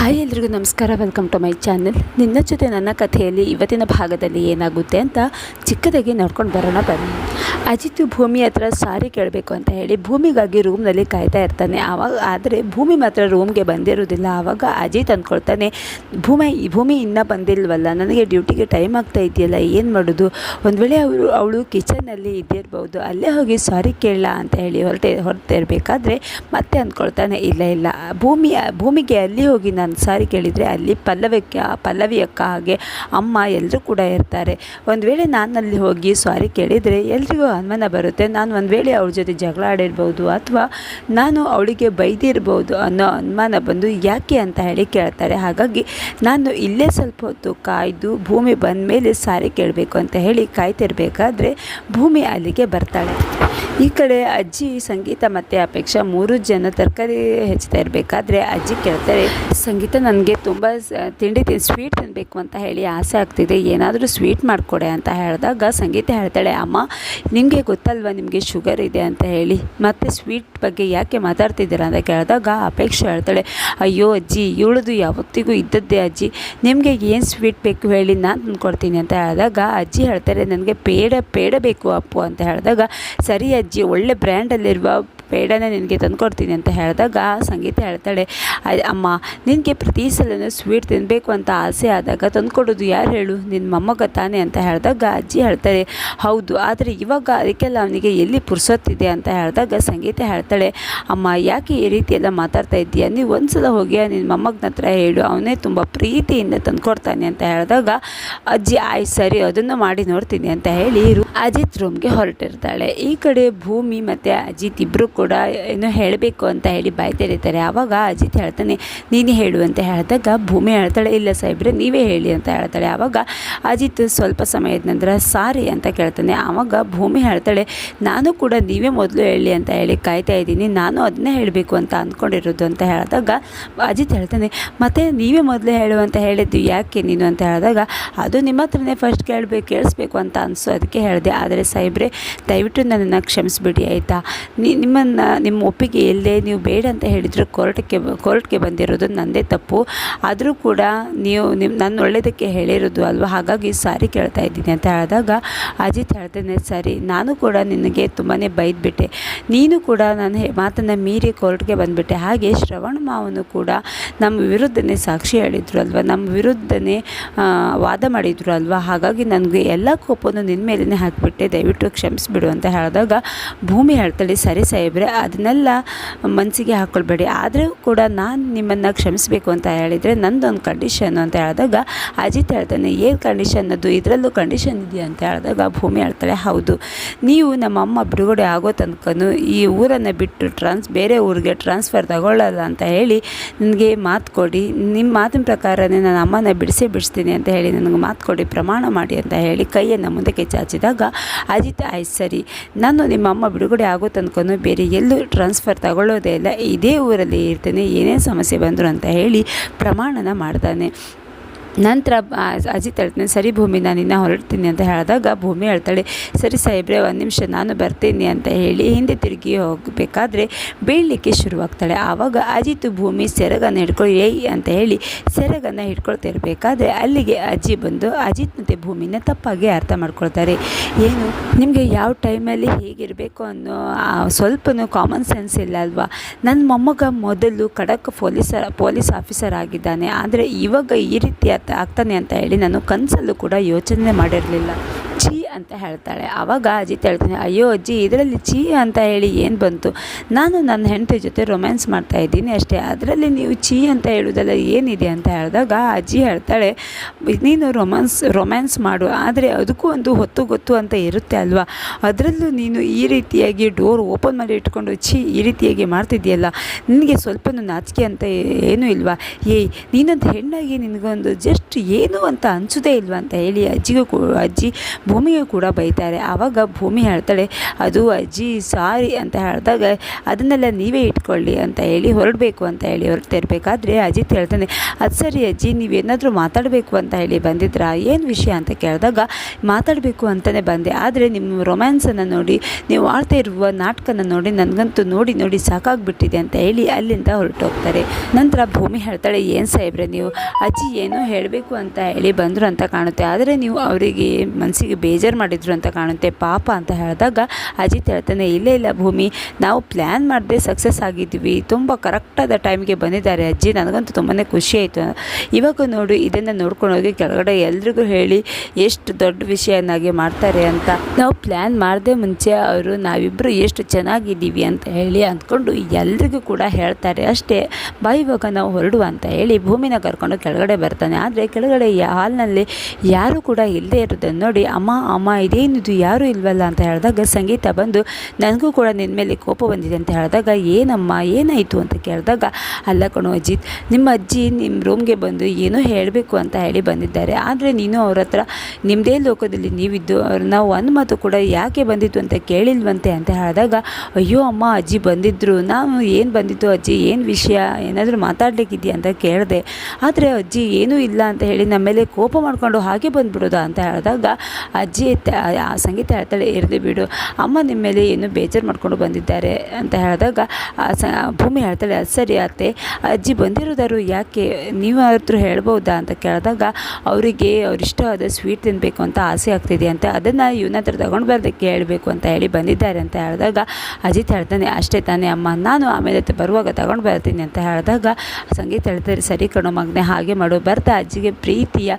Hi ಎಲ್ರಿಗೂ ನಮಸ್ಕಾರ welcome to my channel ನಿನ್ನ ಜೊತೆ ನನ್ನ ಕಥೆಯಲ್ಲಿ ಇವತ್ತಿನ ಭಾಗದಲ್ಲಿ ಏನಾಗುತ್ತೆ ಅಂತ ಚಿಕ್ಕದಾಗಿ ನೋಡ್ಕೊಂಡು ಬರೋಣ, ಬನ್ನಿ. ಅಜಿತ್ ಭೂಮಿ ಹತ್ರ ಸಾರಿ ಕೇಳಬೇಕು ಅಂತ ಹೇಳಿ ಭೂಮಿಗಾಗಿ ರೂಮ್ನಲ್ಲಿ ಕಾಯ್ತಾ ಇರ್ತಾನೆ. ಆವಾಗ, ಆದರೆ ಭೂಮಿ ಮಾತ್ರ ರೂಮ್ಗೆ ಬಂದಿರೋದಿಲ್ಲ. ಆವಾಗ ಅಜಿತ್ ಅಂದ್ಕೊಳ್ತಾನೆ ಭೂಮಿ ಭೂಮಿ ಇನ್ನೂ ಬಂದಿಲ್ವಲ್ಲ? ನನಗೆ ಡ್ಯೂಟಿಗೆ ಟೈಮ್ ಆಗ್ತಾ ಇದೆಯಲ್ಲ, ಏನು ಮಾಡೋದು? ಒಂದು ವೇಳೆ ಅವರು, ಅವಳು ಕಿಚನ್ನಲ್ಲಿ ಇದ್ದಿರ್ಬೋದು. ಅಲ್ಲೇ ಹೋಗಿ ಸಾರಿ ಕೇಳಲ್ಲ ಅಂತ ಹೇಳಿ ಹೊರಟೆ ಇರಬೇಕಾದ್ರೆ ಮತ್ತೆ ಅಂದ್ಕೊಳ್ತಾನೆ ಇಲ್ಲ ಇಲ್ಲ. ಭೂಮಿ, ಭೂಮಿಗೆ ಅಲ್ಲಿ ಹೋಗಿ ಸಾರಿ ಕೇಳಿದರೆ ಅಲ್ಲಿ ಪಲ್ಲವಕ್ಕೆ ಪಲ್ಲವಿ ಅಕ್ಕ ಹಾಗೆ ಅಮ್ಮ ಎಲ್ಲರೂ ಕೂಡ ಇರ್ತಾರೆ. ಒಂದು ವೇಳೆ ನಾನು ಅಲ್ಲಿ ಹೋಗಿ ಸಾರಿ ಕೇಳಿದರೆ ಎಲ್ರಿಗೂ ಅನುಮಾನ ಬರುತ್ತೆ. ನಾನು ಒಂದು ವೇಳೆ ಅವ್ರ ಜೊತೆ ಜಗಳ ಆಡಿರ್ಬೋದು ಅಥವಾ ನಾನು ಅವಳಿಗೆ ಬೈದಿರ್ಬೋದು ಅನ್ನೋ ಅನುಮಾನ ಬಂದು ಯಾಕೆ ಅಂತ ಹೇಳಿ ಕೇಳ್ತಾರೆ. ಹಾಗಾಗಿ ನಾನು ಇಲ್ಲೇ ಸ್ವಲ್ಪ ಹೊತ್ತು ಕಾಯ್ದು ಭೂಮಿ ಬಂದ ಮೇಲೆ ಸಾರಿ ಕೇಳಬೇಕು ಅಂತ ಹೇಳಿ ಕಾಯ್ತಿರ್ಬೇಕಾದ್ರೆ ಭೂಮಿ ಅಲ್ಲಿಗೆ ಬರ್ತಾಳೆ. ಈ ಕಡೆ ಅಜ್ಜಿ ಸಂಗೀತ ಮತ್ತು ಅಪೇಕ್ಷಾ ಮೂರು ಜನ ತರಕಾರಿ ಹೆಚ್ಚುತ್ತಾ ಇರಬೇಕಾದ್ರೆ ಅಜ್ಜಿ ಕೇಳ್ತಾರೆ, ಸಂಗೀತ ನನಗೆ ತುಂಬ ತಿಂಡಿ ಸ್ವೀಟ್ ತಿನ್ನಬೇಕು ಅಂತ ಹೇಳಿ ಆಸೆ ಆಗ್ತಿದೆ, ಏನಾದರೂ ಸ್ವೀಟ್ ಮಾಡಿಕೊಡೆ ಅಂತ ಹೇಳಿದಾಗ ಸಂಗೀತ ಹೇಳ್ತಾಳೆ, ಅಮ್ಮ, ನಿಮಗೆ ಗೊತ್ತಲ್ವ ನಿಮಗೆ ಶುಗರ್ ಇದೆ ಅಂತ ಹೇಳಿ, ಮತ್ತು ಸ್ವೀಟ್ ಬಗ್ಗೆ ಯಾಕೆ ಮಾತಾಡ್ತಿದ್ದೀರಾ? ಅಂತ ಕೇಳಿದಾಗ ಅಪೇಕ್ಷೆ ಹೇಳ್ತಾಳೆ, ಅಯ್ಯೋ ಅಜ್ಜಿ, ಇವಳದು ಯಾವತ್ತಿಗೂ ಇದ್ದದ್ದೇ ಅಜ್ಜಿ, ನಿಮಗೆ ಏನು ಸ್ವೀಟ್ ಬೇಕು ಹೇಳಿ ನಾನು ತಂದ್ಕೊಡ್ತೀನಿ ಅಂತ ಹೇಳಿದಾಗ ಅಜ್ಜಿ ಹೇಳ್ತಾರೆ, ನನಗೆ ಪೇಡ ಪೇಡ ಬೇಕು ಅಪ್ಪು ಅಂತ ಹೇಳಿದಾಗ, ಸರಿ ಒಳ್ಳೆ ಬ್ರ್ಯಾಂಡಲ್ಲಿರುವ ಪೇಡನ ನಿನಗೆ ತಂದುಕೊಡ್ತೀನಿ ಅಂತ ಹೇಳಿದಾಗ ಸಂಗೀತ ಹೇಳ್ತಾಳೆ "ಅ- ಅಮ್ಮ, ನಿನಗೆ ಪ್ರತಿ ಸಲನೂ ಸ್ವೀಟ್ ತಿನ್ನಬೇಕು ಅಂತ ಆಸೆ ಆದಾಗ ತಂದುಕೊಡೋದು ಯಾರು ಹೇಳು? ನಿನ್ನ ಮೊಮ್ಮಗ ತಾನೆ ಅಂತ ಹೇಳಿದಾಗ ಅಜ್ಜಿ ಹೇಳ್ತಾಳೆ ಹೌದು, ಆದರೆ ಇವಾಗ ಅದಕ್ಕೆಲ್ಲ ಅವನಿಗೆ ಎಲ್ಲಿ ಪುರ್ಸೊತ್ತಿದೆ? ಅಂತ ಹೇಳಿದಾಗ ಸಂಗೀತ ಹೇಳ್ತಾಳೆ, ಅಮ್ಮ, ಯಾಕೆ ಈ ರೀತಿಯೆಲ್ಲ ಮಾತಾಡ್ತಾ ಇದ್ದೀಯ? ನೀವು ಒಂದು ಸಲ ಹೋಗಿ ನಿನ್ನ ಮೊಮ್ಮಗನ ಹತ್ರ ಹೇಳು, ಅವನೇ ತುಂಬ ಪ್ರೀತಿಯಿಂದ ತಂದುಕೊಡ್ತಾನೆ ಅಂತ ಹೇಳಿದಾಗ ಅಜ್ಜಿ ಆಯ್ತು ಸರಿ, ಅದನ್ನು ಮಾಡಿ ನೋಡ್ತೀನಿ ಅಂತ ಹೇಳಿ ಅಜಿತ್ ರೂಮ್ಗೆ ಹೊರಟಿರ್ತಾಳೆ. ಈ ಕಡೆ ಭೂಮಿ ಮತ್ತು ಅಜಿತ್ ಇಬ್ಬರು ಕೂಡ ಏನೋ ಹೇಳಬೇಕು ಅಂತ ಹೇಳಿ ಬಾಯ್ ಆವಾಗ ಅಜಿತ್ ಹೇಳ್ತಾನೆ, ನೀನೇ ಹೇಳು ಅಂತ ಹೇಳಿದಾಗ, ಭೂಮಿ ಹೇಳ್ತಾಳೆ ಇಲ್ಲ ಸಾಹೇಬ್ರೆ, ನೀವೇ ಹೇಳಿ ಅಂತ ಹೇಳ್ತಾಳೆ. ಆವಾಗ ಅಜಿತ್ ಸ್ವಲ್ಪ ಸಮಯದ ನಂತರ, ಸಾರಿ ಅಂತ ಕೇಳ್ತಾನೆ. ಆವಾಗ ಭೂಮಿ ಹೇಳ್ತಾಳೆ ನಾನು ಕೂಡ ನೀವೇ ಮೊದಲು ಹೇಳಿ ಅಂತ ಹೇಳಿ ಕಾಯ್ತಾ ಇದ್ದೀನಿ. ನಾನು ಅದನ್ನೇ ಹೇಳಬೇಕು ಅಂತ ಅಂದ್ಕೊಂಡಿರೋದು ಅಂತ ಹೇಳಿದಾಗ, ಅಜಿತ್ ಹೇಳ್ತಾನೆ, ಮತ್ತು ನೀವೇ ಮೊದಲು ಹೇಳು ಅಂತ ಹೇಳಿದ್ದು ಯಾಕೆ ನೀನು ಅಂತ ಹೇಳಿದಾಗ, ಅದು ನಿಮ್ಮ ಹತ್ರನೇ ಫಸ್ಟ್ ಕೇಳಬೇಕು, ಕೇಳಿಸ್ಬೇಕು ಅಂತ ಅನಿಸು, ಅದಕ್ಕೆ ಹೇಳಿದೆ. ಆದರೆ ಸಾಹೇಬ್ರೆ, ದಯವಿಟ್ಟು ನನ್ನನ್ನು ಕ್ಷಮಿಸಿಬಿಡಿ, ಆಯಿತಾ? ನಿ ನಿಮ್ಮನ್ನು, ನಿಮ್ಮ ಒಪ್ಪಿಗೆ ಇಲ್ಲದೆ ನೀವು ಬೇಡ ಅಂತ ಹೇಳಿದರೆ ಕೋರ್ಟ್ಗೆ ಕೋರ್ಟ್ಗೆ ಬಂದಿರೋದು ನನ್ನದೇ ತಪ್ಪು. ಆದರೂ ಕೂಡ ನೀವು ನಿಮ್ಮ ನನ್ನ ಒಳ್ಳೆಯದಕ್ಕೆ ಹೇಳಿರೋದು ಅಲ್ವಾ? ಹಾಗಾಗಿ ಸಾರಿ ಕೇಳ್ತಾ ಇದ್ದೀನಿ ಅಂತ ಹೇಳಿದಾಗ, ಅಜಿತ್ ಹೇಳ್ತೇನೆ, ಸರಿ, ನಾನು ಕೂಡ ನಿನಗೆ ತುಂಬಾ ಬೈದ್ಬಿಟ್ಟೆ. ನೀನು ಕೂಡ ನಾನು ಮಾತನ್ನು ಮೀರಿ ಕೋರ್ಟ್ಗೆ ಬಂದುಬಿಟ್ಟೆ. ಹಾಗೆ ಶ್ರವಣ ಮಾವನು ಕೂಡ ನಮ್ಮ ವಿರುದ್ಧನೇ ಸಾಕ್ಷಿ ಹೇಳಿದ್ರು ಅಲ್ವಾ? ನಮ್ಮ ವಿರುದ್ಧನೇ ವಾದ ಮಾಡಿದ್ರು ಅಲ್ವಾ? ಹಾಗಾಗಿ ನನಗೆ ಎಲ್ಲ ಕೋಪವನ್ನು ನಿನ್ನ ಮೇಲೇ ಹಾಕಿಬಿಟ್ಟೆ. ದಯವಿಟ್ಟು ಕ್ಷಮಿಸ್ಬಿಡು ಅಂತ ಹೇಳಿದಾಗ ಭೂಮಿ ಹೇಳ್ತಾಳೆ, ಸರಿ ಸಾಹೇಬ್ರೆ ಅದನ್ನೆಲ್ಲ ಮನಸ್ಸಿಗೆ ಹಾಕ್ಕೊಳ್ಬೇಡಿ ಆದರೂ ಕೂಡ ನಾನು ನಿಮ್ಮನ್ನು ಕ್ಷಮಿಸಬೇಕು ಅಂತ ಹೇಳಿದರೆ ನಂದೊಂದು ಕಂಡೀಷನ್ ಅಂತ ಹೇಳಿದಾಗ ಅಜಿತ್ ಹೇಳ್ತಾನೆ, ಏನು ಕಂಡೀಷನ್ ಅದು? ಇದರಲ್ಲೂ ಕಂಡೀಷನ್ ಇದೆಯಾ? ಅಂತ ಹೇಳಿದಾಗ ಭೂಮಿ ಹೇಳ್ತಾಳೆ, ಹೌದು. ನೀವು ನಮ್ಮ ಅಮ್ಮ ಬಿಡುಗಡೆ ಆಗೋ ತನಕನು ಈ ಊರನ್ನು ಬಿಟ್ಟು ಟ್ರಾನ್ಸ್ ಬೇರೆ ಊರಿಗೆ ಟ್ರಾನ್ಸ್ಫರ್ ತಗೊಳ್ಳಲ್ಲ ಅಂತ ಹೇಳಿ ನನಗೆ ಮಾತು ಕೊಡಿ. ನಿಮ್ಮ ಮಾತಿನ ಪ್ರಕಾರನೇ ನನ್ನ ಅಮ್ಮನ ಬಿಡಿಸಿ ಬಿಡಿಸ್ತೀನಿ ಅಂತ ಹೇಳಿ ನನಗೆ ಮಾತು ಕೊಡಿ. ಪ್ರಮಾಣ ಮಾಡಿ ಅಂತ ಹೇಳಿ ಕೈಯನ್ನು ಮುಂದಕ್ಕೆ ಚಾಚಿದಾಗ ಅಜಿತ್ ಆಯ್ತು ಸರಿ. ನಾನು ನಿಮ್ಮ ಅಮ್ಮ ಬಿಡುಗಡೆ ಆಗೋ ತನಕನೂ ಬೇರೆ ಎಲ್ಲೂ ಟ್ರಾನ್ಸ್ಫರ್ ತಗೊಳ್ಳೋದೇ ಇಲ್ಲ. ಇದೇ ಊರಲ್ಲಿ ಇರ್ತೇನೆ ಏನೇ ಸಮಸ್ಯೆ ಬಂದರು ಅಂತ ಹೇಳಿ ಪ್ರಮಾಣನ ಮಾಡ್ತಾನೆ. ನಂತರ ಅಜಿತ್ ಹೇಳ್ತಾನೆ, ಸರಿ ಭೂಮಿ, ನಾನು ಇನ್ನೂ ಹೊರಡ್ತೀನಿ ಅಂತ ಹೇಳಿದಾಗ ಭೂಮಿ ಹೇಳ್ತಾಳೆ, ಸರಿ ಸಾಹೇಬ್ರೆ, ಒಂದು ನಿಮಿಷ, ನಾನು ಬರ್ತೀನಿ ಅಂತ ಹೇಳಿ ಹಿಂದೆ ತಿರುಗಿ ಹೋಗಬೇಕಾದ್ರೆ ಬೀಳಲಿಕ್ಕೆ ಶುರುವಾಗ್ತಾಳೆ. ಆವಾಗ ಅಜಿತ್ ಭೂಮಿ ಸೆರಗನ್ನು ಹಿಡ್ಕೊಳ್ಳಿ ಏಯ್ ಅಂತ ಹೇಳಿ ಸೆರಗನ್ನು ಹಿಡ್ಕೊಳ್ತಿರ್ಬೇಕಾದ್ರೆ ಅಲ್ಲಿಗೆ ಅಜ್ಜಿ ಬಂದು ಅಜಿತ್ ಮತ್ತು ಭೂಮಿನ ತಪ್ಪಾಗಿ ಅರ್ಥ ಮಾಡ್ಕೊಳ್ತಾರೆ. ಏನು, ನಿಮಗೆ ಯಾವ ಟೈಮಲ್ಲಿ ಹೇಗಿರಬೇಕು ಅನ್ನೋ ಸ್ವಲ್ಪನೂ ಕಾಮನ್ ಸೆನ್ಸ್ ಇಲ್ಲ ಅಲ್ವಾ? ನನ್ನ ಮೊಮ್ಮಗ ಮೊದಲು ಖಡಕ್ ಪೊಲೀಸರ್, ಪೊಲೀಸ್ ಆಫೀಸರ್ ಆಗಿದ್ದಾನೆ, ಆದರೆ ಇವಾಗ ಈ ರೀತಿ ಆಗ್ತಾನೆ ಅಂತ ಹೇಳಿ ನಾನು ಕನಸಲ್ಲೂ ಕೂಡ ಯೋಚನೆ ಮಾಡಿರಲಿಲ್ಲ. ಅಂತ ಹೇಳ್ತಾಳೆ. ಆವಾಗ ಅಜಿತ್ ಹೇಳ್ತಾನೆ ಅಯ್ಯೋ ಅಜ್ಜಿ, ಇದರಲ್ಲಿ ಚೀ ಅಂತ ಹೇಳಿ ಏನು ಬಂತು? ನಾನು ನನ್ನ ಹೆಂಡತಿ ಜೊತೆ ರೊಮ್ಯಾನ್ಸ್ ಮಾಡ್ತಾ ಇದ್ದೀನಿ ಅಷ್ಟೇ. ಅದರಲ್ಲಿ ನೀವು ಚೀ ಅಂತ ಹೇಳೋದೆಲ್ಲ ಏನಿದೆ? ಅಂತ ಹೇಳಿದಾಗ ಅಜ್ಜಿ ಹೇಳ್ತಾಳೆ, ನೀನು ರೊಮ್ಯಾನ್ಸ್ ರೊಮ್ಯಾನ್ಸ್ ಮಾಡು. ಆದರೆ ಅದಕ್ಕೂ ಒಂದು ಹೊತ್ತು ಗೊತ್ತು ಅಂತ ಇರುತ್ತೆ ಅಲ್ವಾ? ಅದರಲ್ಲೂ ನೀನು ಈ ರೀತಿಯಾಗಿ ಡೋರ್ ಓಪನ್ ಮಾಡಿ ಇಟ್ಕೊಂಡು ಛೀ ಈ ರೀತಿಯಾಗಿ ಮಾಡ್ತಿದ್ಯಲ್ಲ ನಿನಗೆ ಸ್ವಲ್ಪನೂ ನಾಚಿಕೆ ಅಂತ ಏನೂ ಇಲ್ವಾ? ಏಯ್ ನೀನೊಂದು ಹೆಣ್ಣಾಗಿ ನಿನಗೊಂದು ಜಸ್ಟ್ ಏನು ಅಂತ ಅನಿಸೋದೇ ಇಲ್ವಾ? ಅಂತ ಹೇಳಿ ಅಜ್ಜಿಗೂ ಅಜ್ಜಿ ಭೂಮಿಗೆ ಕೂಡ ಬೈತಾರೆ. ಆವಾಗ ಭೂಮಿ ಹೇಳ್ತಾಳೆ, ಅದು ಅಜ್ಜಿ, ಸಾರಿ ಅಂತ ಹೇಳಿದಾಗ, ಅದನ್ನೆಲ್ಲ ನೀವೇ ಇಟ್ಕೊಳ್ಳಿ ಅಂತ ಹೇಳಿ ಹೊರಡಬೇಕು ಅಂತ ಹೇಳಿ ಹೊರಡ್ತಿರ್ಬೇಕಾದ್ರೆ ಅಜಿತ್ ಹೇಳ್ತಾನೆ, ಅದು ಸರಿ ಅಜ್ಜಿ ನೀವೇನಾದರೂ ಮಾತಾಡಬೇಕು ಅಂತ ಹೇಳಿ ಬಂದಿದ್ರಾ? ಏನು ವಿಷಯ? ಅಂತ ಕೇಳಿದಾಗ, ಮಾತಾಡಬೇಕು ಅಂತಲೇ ಬಂದೆ. ಆದರೆ ನಿಮ್ಮ ರೊಮ್ಯಾನ್ಸನ್ನು ನೋಡಿ, ನೀವು ಆಡ್ತಾ ಇರುವ ನಾಟಕನ ನೋಡಿ, ನನಗಂತೂ ನೋಡಿ ನೋಡಿ ಸಾಕಾಗ್ಬಿಟ್ಟಿದೆ ಅಂತ ಹೇಳಿ ಅಲ್ಲಿಂದ ಹೊರಟೋಗ್ತಾರೆ. ನಂತರ ಭೂಮಿ ಹೇಳ್ತಾಳೆ, ಏನು ಸಾಹೇಬ್ರೆ, ನೀವು ಅಜ್ಜಿ ಏನೋ ಹೇಳಬೇಕು ಅಂತ ಹೇಳಿ ಬಂದರು ಅಂತ ಕಾಣುತ್ತೆ. ಆದರೆ ನೀವು ಅವರಿಗೆ ಮನಸ್ಸಿಗೆ ಬೇಜಾರು ಮಾಡಿದ್ರು ಅಂತ ಕಾಣುತ್ತೆ. ಪಾಪ ಅಂತ ಹೇಳಿದಾಗ ಅಜಿತ್ ಹೇಳ್ತಾನೆ, ಇಲ್ಲೇ ಇಲ್ಲ ಭೂಮಿ, ನಾವು ಪ್ಲ್ಯಾನ್ ಮಾಡದೆ ಸಕ್ಸಸ್ ಆಗಿದ್ವಿ. ತುಂಬ ಕರೆಕ್ಟಾದ ಟೈಮ್ಗೆ ಬಂದಿದ್ದಾರೆ ಅಜ್ಜಿ. ನನಗಂತೂ ತುಂಬಾ ಖುಷಿ ಆಯಿತು. ಇವಾಗ ನೋಡು, ಇದನ್ನು ನೋಡ್ಕೊಂಡು ಹೋಗಿ ಕೆಳಗಡೆ ಎಲ್ರಿಗೂ ಹೇಳಿ ಎಷ್ಟು ದೊಡ್ಡ ವಿಷಯನಾಗಿ ಮಾಡ್ತಾರೆ ಅಂತ. ನಾವು ಪ್ಲ್ಯಾನ್ ಮಾಡದೆ ಮುಂಚೆ ಅವರು ನಾವಿಬ್ಬರು ಎಷ್ಟು ಚೆನ್ನಾಗಿದ್ದೀವಿ ಅಂತ ಹೇಳಿ ಅಂದ್ಕೊಂಡು ಎಲ್ರಿಗೂ ಕೂಡ ಹೇಳ್ತಾರೆ ಅಷ್ಟೇ. ಬಾಯಿ ಇವಾಗ ನಾವು ಹೊರಡುವ ಅಂತ ಹೇಳಿ ಭೂಮಿನ ಕರ್ಕೊಂಡು ಕೆಳಗಡೆ ಬರ್ತಾನೆ. ಆದರೆ ಕೆಳಗಡೆ ಹಾಲ್ನಲ್ಲಿ ಯಾರೂ ಕೂಡ ಇಲ್ಲದೆ ಇರೋದನ್ನು ನೋಡಿ ಅಮ್ಮ ಅಮ್ಮ ಇದೇನಿದು ಯಾರೂ ಇಲ್ವಲ್ಲ ಅಂತ ಹೇಳಿದಾಗ ಸಂಗೀತ ಬಂದು ನನಗೂ ಕೂಡ ನಿನ್ನ ಮೇಲೆ ಕೋಪ ಬಂದಿದೆ ಅಂತ ಹೇಳಿದಾಗ, ಏನಮ್ಮ, ಏನಾಯಿತು? ಅಂತ ಕೇಳಿದಾಗ, ಅಲ್ಲ ಕಣೋ ಅಜ್ಜಿ ನಿಮ್ಮ ಅಜ್ಜಿ ನಿಮ್ಮ ರೂಮ್ಗೆ ಬಂದು ಏನೋ ಹೇಳಬೇಕು ಅಂತ ಹೇಳಿ ಬಂದಿದ್ದಾರೆ. ಆದರೆ ನೀನು ಅವ್ರ ಹತ್ರ ನಿಮ್ಮದೇ ಲೋಕದಲ್ಲಿ ನೀವಿದ್ದು ಅವ್ರನ್ನ ಒಂದು ಮಾತು ಕೂಡ ಯಾಕೆ ಬಂದಿತ್ತು ಅಂತ ಕೇಳಿಲ್ವಂತೆ? ಅಂತ ಹೇಳಿದಾಗ, ಅಯ್ಯೋ ಅಮ್ಮ, ಅಜ್ಜಿ ಬಂದಿದ್ದರು ನಾನು ಏನು ಬಂದಿತ್ತು ಅಜ್ಜಿ? ಏನು ವಿಷಯ? ಏನಾದರೂ ಮಾತಾಡ್ಲಿಕ್ಕಿದೆಯಾ? ಅಂತ ಕೇಳಿದೆ. ಆದರೆ ಅಜ್ಜಿ ಏನೂ ಇಲ್ಲ ಅಂತ ಹೇಳಿ ನಮ್ಮ ಮೇಲೆ ಕೋಪ ಮಾಡಿಕೊಂಡು ಹಾಗೆ ಬಂದುಬಿಡೋದಾ ಅಂತ ಹೇಳಿದಾಗ, ಅಜ್ಜಿ ಆ ಸಂಗೀತ ಹೇಳ್ತಾಳೆ ಇರಲಿ ಬಿಡು. ಅಮ್ಮ ನಿಮ್ಮ ಮೇಲೆ ಏನು ಬೇಜಾರು ಮಾಡ್ಕೊಂಡು ಬಂದಿದ್ದಾರೆ ಅಂತ ಹೇಳಿದಾಗ ಭೂಮಿ ಹೇಳ್ತಾಳೆ, ಅದು ಸರಿ ಅತ್ತೆ, ಅಜ್ಜಿ ಬಂದಿರೋದಾರು ಯಾಕೆ? ನೀವು ಹತ್ರ ಹೇಳ್ಬೋದಾ? ಅಂತ ಕೇಳಿದಾಗ, ಅವರಿಗೆ ಅವರಿಷ್ಟವಾದ ಸ್ವೀಟ್ ತಿನ್ನಬೇಕು ಅಂತ ಆಸೆ ಆಗ್ತಿದೆ ಅಂತ, ಅದನ್ನು ಇವನ ಹತ್ರ ತಗೊಂಡು ಬರೋದಕ್ಕೆ ಹೇಳಬೇಕು ಅಂತ ಹೇಳಿ ಬಂದಿದ್ದಾರೆ ಅಂತ ಹೇಳಿದಾಗ, ಅಜಿತ್ ಹೇಳ್ತಾನೆ, ಅಷ್ಟೇ ತಾನೇ ಅಮ್ಮ, ನಾನು ಆಮೇಲೆ ಬರುವಾಗ ತಗೊಂಡು ಬರ್ತೀನಿ ಅಂತ ಹೇಳಿದಾಗ, ಸಂಗೀತ ಹೇಳ್ತಾರೆ, ಸರಿ ಕಣೋ ಮಗನೇ, ಹಾಗೆ ಮಾಡು, ಬರ್ತಾ ಅಜ್ಜಿಗೆ ಪ್ರೀತಿಯ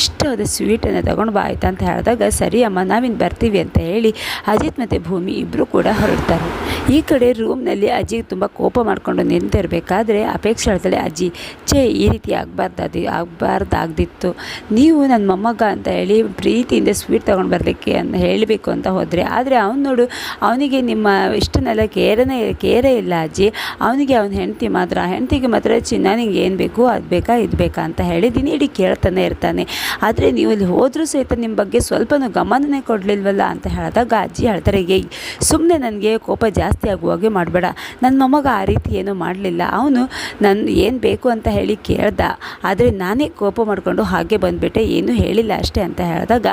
ಇಷ್ಟವಾದ ಸ್ವೀಟನ್ನು ತಗೊಂಡು ಬಾ ಆಯ್ತಾ? ಅಂತ ಹೇಳಿದಾಗ, ಸರಿ ಅಮ್ಮ ನಾವಿನ್ನು ಬರ್ತೀವಿ ಅಂತ ಹೇಳಿ ಅಜಿತ್ ಮತ್ತು ಭೂಮಿ ಇಬ್ಬರು ಕೂಡ ಹೊರಡ್ತಾರೆ. ಈ ಕಡೆ ರೂಮ್ನಲ್ಲಿ ಅಜ್ಜಿ ತುಂಬ ಕೋಪ ಮಾಡಿಕೊಂಡು ನಿಂತಿರಬೇಕಾದ್ರೆ ಅಪೇಕ್ಷೆ ಹೇಳ್ತಾಳೆ ಅಜ್ಜಿ, ಛೇ, ಈ ರೀತಿ ಆಗಬಾರ್ದು ಆಗಬಾರ್ದಾಗ್ದಿತ್ತು. ನೀವು ನನ್ನ ಮೊಮ್ಮಗ ಅಂತ ಹೇಳಿ ಪ್ರೀತಿಯಿಂದ ಸ್ವೀಟ್ ತೊಗೊಂಡು ಬರಲಿಕ್ಕೆ ಅಂತ ಹೇಳಬೇಕು ಅಂತ ಹೋದರೆ, ಆದರೆ ಅವನು ನೋಡು, ಅವನಿಗೆ ನಿಮ್ಮ ಇಷ್ಟನ್ನೆಲ್ಲ ಕೇರನೇ, ಕೇರೇ ಇಲ್ಲ ಅಜ್ಜಿ. ಅವನಿಗೆ ಅವನ ಹೆಂಡತಿ ಮಾತ್ರ, ಹೆಂಡತಿಗೆ ಮಾತ್ರ ಚಿನ್ನ ನಿಂಗೆ ಏನು ಬೇಕು ಅದು ಬೇಕಾ, ಇದು ಬೇಕಾ ಅಂತ ಹೇಳಿ ದಿನ ಇಡೀ ಕೇಳ್ತಾನೆ ಇರ್ತಾನೆ. ಆದರೆ ನೀವು ಇಲ್ಲಿ ಹೋದರೂ ಸಹಿತ ನಿಮ್ಮ ಬಗ್ಗೆ ಸ್ವಲ್ಪನೂ ಗಮನನೇ ಕೊಡಲಿಲ್ವಲ್ಲ ಅಂತ ಹೇಳಿದಾಗ ಅಜ್ಜಿ ಹೇಳ್ತಾರೆ, ಏಯ್ ಸುಮ್ಮನೆ ನನಗೆ ಕೋಪ ಜಾಸ್ತಿ ಆಗುವಾಗೆ ಮಾಡಬೇಡ. ನನ್ನ ಮೊಮ್ಮಗ ಆ ರೀತಿ ಏನೂ ಮಾಡಲಿಲ್ಲ. ಅವನು ನನ್ನ ಏನು ಬೇಕು ಅಂತ ಹೇಳಿ ಕೇಳ್ದ. ಆದರೆ ನಾನೇ ಕೋಪ ಮಾಡಿಕೊಂಡು ಹಾಗೆ ಬಂದುಬಿಟ್ಟೆ. ಏನೂ ಹೇಳಿಲ್ಲ ಅಷ್ಟೇ ಅಂತ ಹೇಳಿದಾಗ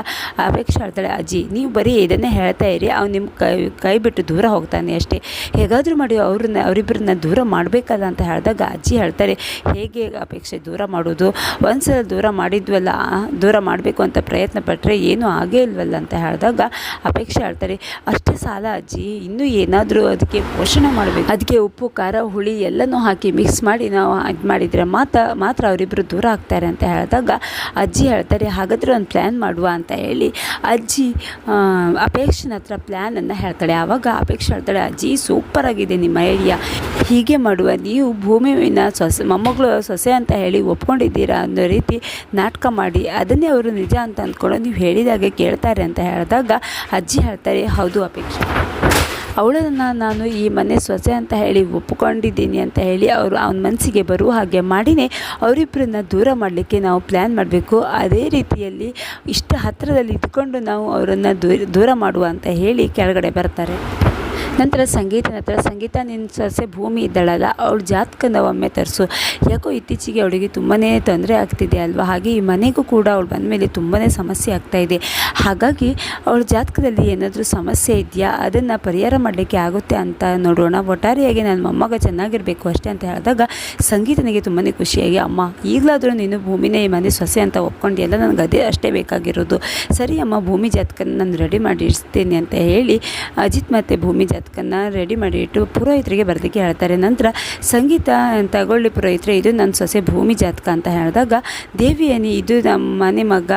ಅಪೇಕ್ಷೆ ಹೇಳ್ತಾಳೆ, ಅಜ್ಜಿ, ನೀವು ಬರೀ ಇದನ್ನೇ ಹೇಳ್ತಾ ಇರಿ. ಅವ್ನು ನಿಮ್ಮ ಕೈ ಕೈ ಬಿಟ್ಟು ದೂರ ಹೋಗ್ತಾನೆ ಅಷ್ಟೇ. ಹೇಗಾದರೂ ಮಾಡಿ ಅವ್ರನ್ನ ಅವರಿಬ್ಬರನ್ನ ದೂರ ಮಾಡಬೇಕಲ್ಲ ಅಂತ ಹೇಳಿದಾಗ ಅಜ್ಜಿ ಹೇಳ್ತಾರೆ, ಹೇಗೆ ಅಪೇಕ್ಷೆ ದೂರ ಮಾಡೋದು? ಒಂದ್ಸಲ ದೂರ ಮಾಡಿದ್ವಲ್ಲ ದೂರ ಮಾಡಬೇಕು ಅಂತ ಪ್ರಯತ್ನ ಪಟ್ಟರೆ ಏನೂ ಆಗೇ ಇಲ್ವಲ್ಲ. ಅಂತ ಹೇಳಿದಾಗ ಅಪೇಕ್ಷೆ ಹೇಳ್ತಾರೆ, ಅಷ್ಟೇ ಸಾಲ ಅಜ್ಜಿ, ಇನ್ನೂ ಏನಾದರೂ ಅದಕ್ಕೆ ಪೋಷಣೆ ಮಾಡಬೇಕು. ಅದಕ್ಕೆ ಉಪ್ಪು, ಖಾರ, ಹುಳಿ ಎಲ್ಲನೂ ಹಾಕಿ ಮಿಕ್ಸ್ ಮಾಡಿ ನಾವು ಇದು ಮಾಡಿದರೆ ಮಾತ್ರ ಮಾತ್ರ ಅವರಿಬ್ಬರು ದೂರ ಆಗ್ತಾರೆ ಅಂತ ಹೇಳಿದಾಗ ಅಜ್ಜಿ ಹೇಳ್ತಾರೆ, ಹಾಗಾದರೆ ಒಂದು ಪ್ಲ್ಯಾನ್ ಮಾಡುವ ಅಂತ ಹೇಳಿ. ಅಜ್ಜಿ ಅಪೇಕ್ಷನ ಹತ್ರ ಪ್ಲ್ಯಾನನ್ನು ಹೇಳ್ತಾಳೆ. ಆವಾಗ ಅಪೇಕ್ಷೆ ಹೇಳ್ತಾಳೆ, ಅಜ್ಜಿ ಸೂಪರ್ ಆಗಿದೆ ನಿಮ್ಮ ಐಡಿಯಾ ಹೀಗೆ ಮಾಡುವ, ನೀವು ಭೂಮಿನ ಸೊಸೆ, ಮೊಮ್ಮಗಳು ಸೊಸೆ ಅಂತ ಹೇಳಿ ಒಪ್ಕೊಂಡಿದ್ದೀರಾ ಅನ್ನೋ ರೀತಿ ನಾಟಕ ಮಾಡಿ, ಅದನ್ನೇ ಅವರು ನಿಜ ಅಂತ ಅಂದ್ಕೊಂಡು ನೀವು ಹೇಳಿದಾಗ ಹೇಳಿದಾಗೆ ಕೇಳ್ತಾರೆ ಅಂತ ಹೇಳಿದಾಗ ಅಜ್ಜಿ ಹೇಳ್ತಾರೆ, ಹೌದು ಅಪೇಕ್ಷೆ. ಅವಳನ್ನು ನಾನು ಈ ಮನೆ ಸೊಸೆ ಅಂತ ಹೇಳಿ ಒಪ್ಪಿಕೊಂಡಿದ್ದೀನಿ ಅಂತ ಹೇಳಿ ಅವರು ಅವನ ಮನಸ್ಸಿಗೆ ಬರುವ ಹಾಗೆ ಮಾಡಿನೇ ಅವರಿಬ್ಬರನ್ನ ದೂರ ಮಾಡಲಿಕ್ಕೆ ನಾವು ಪ್ಲ್ಯಾನ್ ಮಾಡಬೇಕು. ಅದೇ ರೀತಿಯಲ್ಲಿ ಇಷ್ಟು ಹತ್ತಿರದಲ್ಲಿ ಇದ್ದುಕೊಂಡು ನಾವು ಅವರನ್ನು ದೂರ ದೂರ ಮಾಡುವ ಅಂತ ಹೇಳಿ ಕೆಳಗಡೆ ಬರ್ತಾರೆ. ನಂತರ ಸಂಗೀತನ ಹತ್ರ ಸಂಗೀತ ನಿನ್ನ ಸೊಸೆ ಭೂಮಿ ಇದ್ದಾಳಲ್ಲ, ಅವಳ ಜಾತಕನ ಒಮ್ಮೆ ತರಿಸು. ಯಾಕೋ ಇತ್ತೀಚೆಗೆ ಅವಳಿಗೆ ತುಂಬಾ ತೊಂದರೆ ಆಗ್ತಿದೆ ಅಲ್ವಾ? ಹಾಗೆ ಈ ಮನೆಗೂ ಕೂಡ ಅವಳು ಬಂದಮೇಲೆ ತುಂಬಾ ಸಮಸ್ಯೆ ಆಗ್ತಾಯಿದೆ ಹಾಗಾಗಿ ಅವಳ ಜಾತಕದಲ್ಲಿ ಏನಾದರೂ ಸಮಸ್ಯೆ ಇದೆಯಾ? ಅದನ್ನು ಪರಿಹಾರ ಮಾಡಲಿಕ್ಕೆ ಆಗುತ್ತೆ ಅಂತ ನೋಡೋಣ. ಒಟ್ಟಾರೆಯಾಗಿ ನನ್ನ ಮೊಮ್ಮಗ ಚೆನ್ನಾಗಿರಬೇಕು ಅಷ್ಟೇ ಅಂತ ಹೇಳಿದಾಗ ಸಂಗೀತನಿಗೆ ತುಂಬಾ ಖುಷಿಯಾಗಿ, ಅಮ್ಮ, ಈಗಲಾದರೂ ನೀನು ಭೂಮಿನೇ ಈ ಮನೆ ಸೊಸೆ ಅಂತ ಒಪ್ಕೊಂಡಿಯಲ್ಲ ನನಗೆ ಅದೇ ಅಷ್ಟೇ ಬೇಕಾಗಿರೋದು. ಸರಿ, ಅಮ್ಮ, ಭೂಮಿ ಜಾತಕನ ನಾನು ರೆಡಿ ಮಾಡಿ ಇಡ್ತೇನೆ ಅಂತ ಹೇಳಿ ಅಜಿತ್ ಮತ್ತು ಭೂಮಿ ಜಾತಕನ ರೆಡಿ ಮಾಡಿ ಇಟ್ಟು ಪುರೋಹಿತರಿಗೆ ಬರೋದಕ್ಕೆ ಹೇಳ್ತಾರೆ. ನಂತರ ಸಂಗೀತ ತಗೊಳ್ಳಿ ಪುರೋಹಿತರೆ, ಇದು ನನ್ನ ಸೊಸೆ ಭೂಮಿ ಜಾತಕ ಅಂತ ಹೇಳಿದಾಗ ದೇವಿಯನಿ ಇದು ನಮ್ಮ ಮನೆ ಮಗ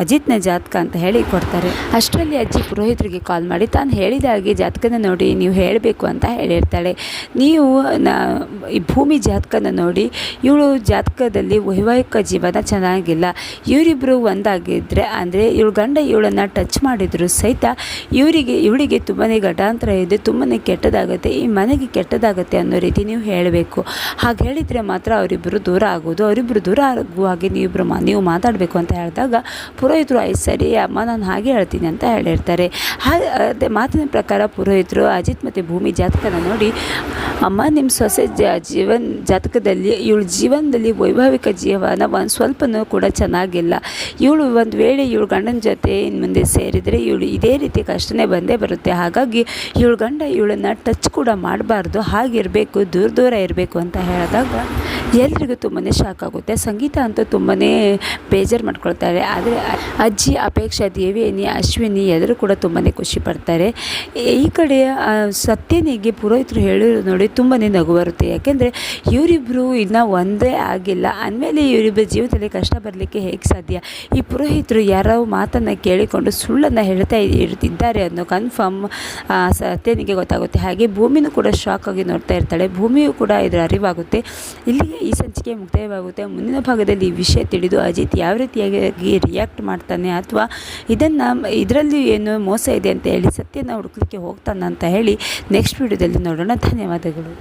ಅಜಿತ್ನ ಜಾತಕ ಅಂತ ಹೇಳಿ ಕೊಡ್ತಾರೆ. ಅಷ್ಟರಲ್ಲಿ ಅಜ್ಜಿ ಪುರೋಹಿತರಿಗೆ ಕಾಲ್ ಮಾಡಿ, ತಾನು ಹೇಳಿದ ಹಾಗೆ ಜಾತಕನ ನೋಡಿ, ನೀವು ಹೇಳಬೇಕು ಅಂತ ಹೇಳಿರ್ತಾಳೆ. ನೀವು ಈ ಭೂಮಿ ಜಾತಕನ ನೋಡಿ, ಇವಳು ಜಾತಕದಲ್ಲಿ ವೈವಾಹಿಕ ಜೀವನ ಚೆನ್ನಾಗಿಲ್ಲ. ಇವರಿಬ್ಬರು ಒಂದಾಗಿದ್ದರೆ ಅಂದರೆ ಇವಳು ಗಂಡ ಇವಳನ್ನು ಟಚ್ ಮಾಡಿದ್ರು ಸಹಿತ, ಇವರಿಗೆ, ಇವಳಿಗೆ ತುಂಬಾ ಗಂಡಾಂತರ ಹತ್ರ ಇದ್ದರೆ ತುಂಬಾ ಕೆಟ್ಟದಾಗುತ್ತೆ. ಈ ಮನೆಗೆ ಕೆಟ್ಟದಾಗುತ್ತೆ ಅನ್ನೋ ರೀತಿ ನೀವು ಹೇಳಬೇಕು. ಹಾಗೆ ಹೇಳಿದರೆ ಮಾತ್ರ ಅವರಿಬ್ಬರು ದೂರ ಆಗೋದು. ಅವರಿಬ್ಬರು ದೂರ ಆಗುವ ಹಾಗೆ ನೀವಿಬ್ಬರು ನೀವು ಮಾತಾಡಬೇಕು ಅಂತ ಹೇಳಿದಾಗ ಪುರೋಹಿತರು ಆಯ್ತು ಸರಿ ಅಮ್ಮ, ನಾನು ಹಾಗೆ ಹೇಳ್ತೀನಿ ಅಂತ ಹೇಳಿರ್ತಾರೆ. ಅದೇ ಮಾತಿನ ಪ್ರಕಾರ ಪುರೋಹಿತರು ಅಜಿತ್ ಮತ್ತು ಭೂಮಿ ಜಾತಕನ ನೋಡಿ, ಅಮ್ಮ ನಿಮ್ಮ ಸೊಸೆ ಜ, ಜೀವನ ಜಾತಕದಲ್ಲಿ, ಇವಳು ಜೀವನದಲ್ಲಿ ವೈಭವಿಕ ಜೀವನ ಒಂದು ಸ್ವಲ್ಪನೂ ಕೂಡ ಚೆನ್ನಾಗಿಲ್ಲ. ಇವಳು ಒಂದು ವೇಳೆ ಇವಳು ಗಂಡನ ಜೊತೆ ಇನ್ನು ಮುಂದೆ ಸೇರಿದರೆ ಇವಳು ಇದೇ ರೀತಿ ಕಷ್ಟನೇ ಬಂದೇ ಬರುತ್ತೆ. ಹಾಗಾಗಿ ಇವಳು ಗಂಡ ಇವಳನ್ನು ಟಚ್ ಕೂಡ ಮಾಡಬಾರ್ದು, ಹಾಗಿರಬೇಕು, ದೂರ ದೂರ ಇರಬೇಕು ಅಂತ ಹೇಳಿದಾಗ ಎಲ್ರಿಗೂ ತುಂಬಾ ಶಾಕ್ ಆಗುತ್ತೆ. ಸಂಗೀತ ಅಂತೂ ತುಂಬಾ ಬೇಜಾರು ಮಾಡ್ಕೊಳ್ತಾರೆ. ಆದರೆ ಅಜ್ಜಿ ಅಪೇಕ್ಷಾ, ದೇವಿಯನಿ, ಅಶ್ವಿನಿ ಎಲ್ಲರೂ ಕೂಡ ತುಂಬಾ ಖುಷಿ ಪಡ್ತಾರೆ. ಈ ಕಡೆ ಸತ್ಯನಿಗೆ ಪುರೋಹಿತರು ಹೇಳಿರೋ ನೋಡಿ ತುಂಬಾ ನಗು ಬರುತ್ತೆ. ಯಾಕೆಂದರೆ ಇವರಿಬ್ಬರು ಇನ್ನೂ ಒಂದೇ ಆಗಿಲ್ಲ. ಅಂದಮೇಲೆ ಇವರಿಬ್ಬರ ಜೀವನದಲ್ಲಿ ಕಷ್ಟ ಬರಲಿಕ್ಕೆ ಹೇಗೆ ಸಾಧ್ಯ? ಈ ಪುರೋಹಿತರು ಯಾರೋ ಮಾತನ್ನು ಕೇಳಿಕೊಂಡು ಸುಳ್ಳನ್ನು ಹೇಳ್ತಾ ಇರ್ತಿದ್ದಾರೆ ಅನ್ನೋ ಕನ್ಫರ್ಮ್ ಸತ್ಯನಿಗೆ ಗೊತ್ತಾಗುತ್ತೆ. ಹಾಗೆ ಭೂಮಿನೂ ಕೂಡ ಶಾಕ್ ಆಗಿ ನೋಡ್ತಾ ಇರ್ತಾಳೆ. ಭೂಮಿಯೂ ಕೂಡ ಇದರ ಅರಿವಾಗುತ್ತೆ. ಇಲ್ಲಿಗೆ ಈ ಸಂಚಿಕೆ ಮುಕ್ತಾಯವಾಗುತ್ತೆ. ಮುಂದಿನ ಭಾಗದಲ್ಲಿ ಈ ವಿಷಯ ತಿಳಿದು ಅಜಿತ್ ಯಾವ ರೀತಿಯಾಗಿ ರಿಯಾಕ್ಟ್ ಮಾಡ್ತಾನೆ ಅಥವಾ ಇದನ್ನು, ಇದರಲ್ಲಿ ಏನು ಮೋಸ ಇದೆ ಅಂತ ಹೇಳಿ ಸತ್ಯನ ಹುಡುಕಲಿಕ್ಕೆ ಹೋಗ್ತಾನೆ ಅಂತ ಹೇಳಿ ನೆಕ್ಸ್ಟ್ ವಿಡಿಯೋದಲ್ಲಿ ನೋಡೋಣ. ಧನ್ಯವಾದಗಳು.